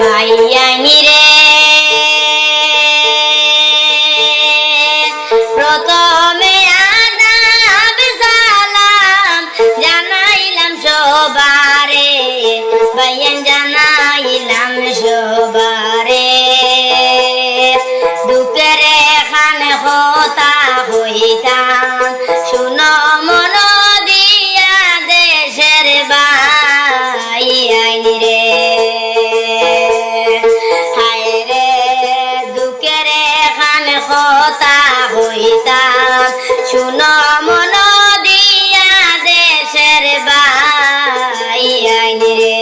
ভাইয়ানি দেশের বাই আইনি। রে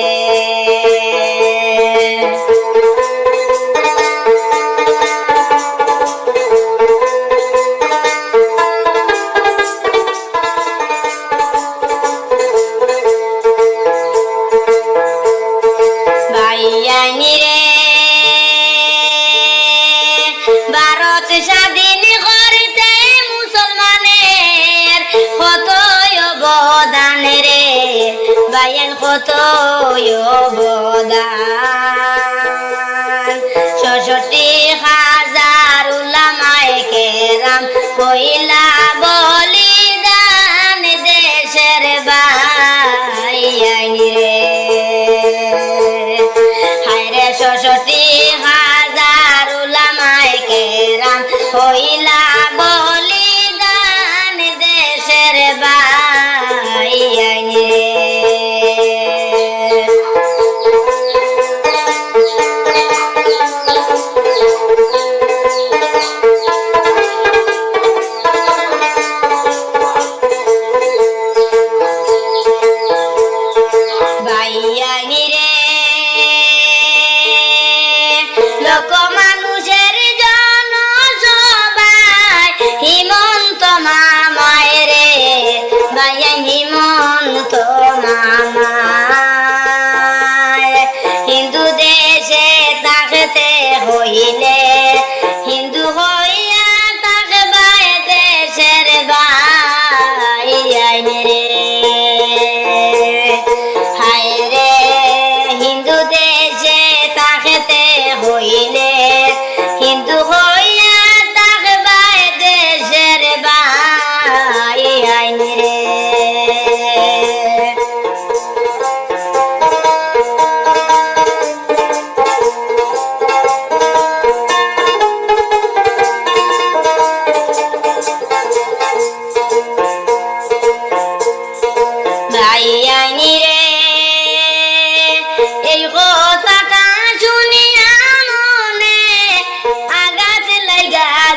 ভাইয়ানি রে। ভারত স্বাধীন অবদান রে ভাইয়ান কত অবদান। ছষট্টি হাজার উলামায়ে কেরাম কইলা বলিদান দেশের বাইয়ানি রে। হায়রে ষষ্ঠী হাজার উলামায়ে কেরাম কইলা বলিদান দেশের বাইয়ানি রে ভাইয়ান মন মামায়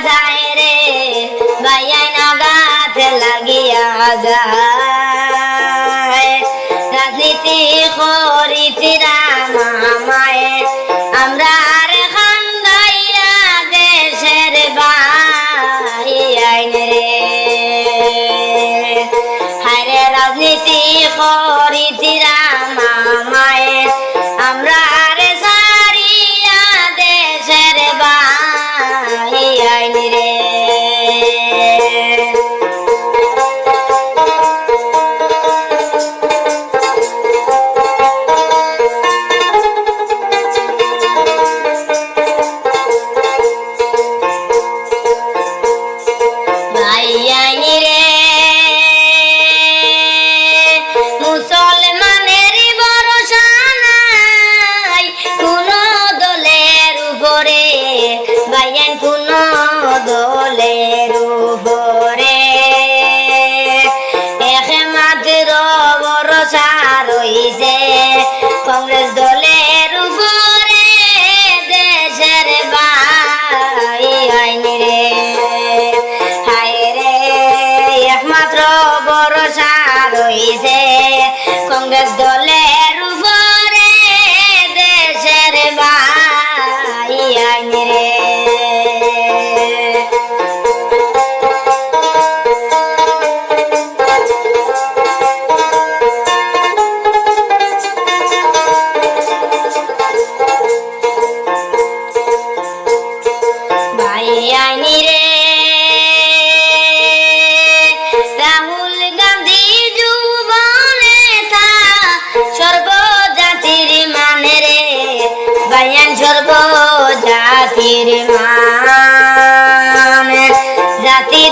যায় রে। ভাইয়ান আঘাত লাগিয়া যায়। রাজনীতি করিতিরা মামায় আমরা আর খান্দাইয়া দেশের বাই আইন রে। রাজনীতি করিতিরা মামায় রইছে কংগ্রেস দলের উপরে দেশের বাই আইন রে। হায় রে, একমাত্র ভরসা রইছে। কংগ্রেস দলের সর্ব জাতির মান। জাতি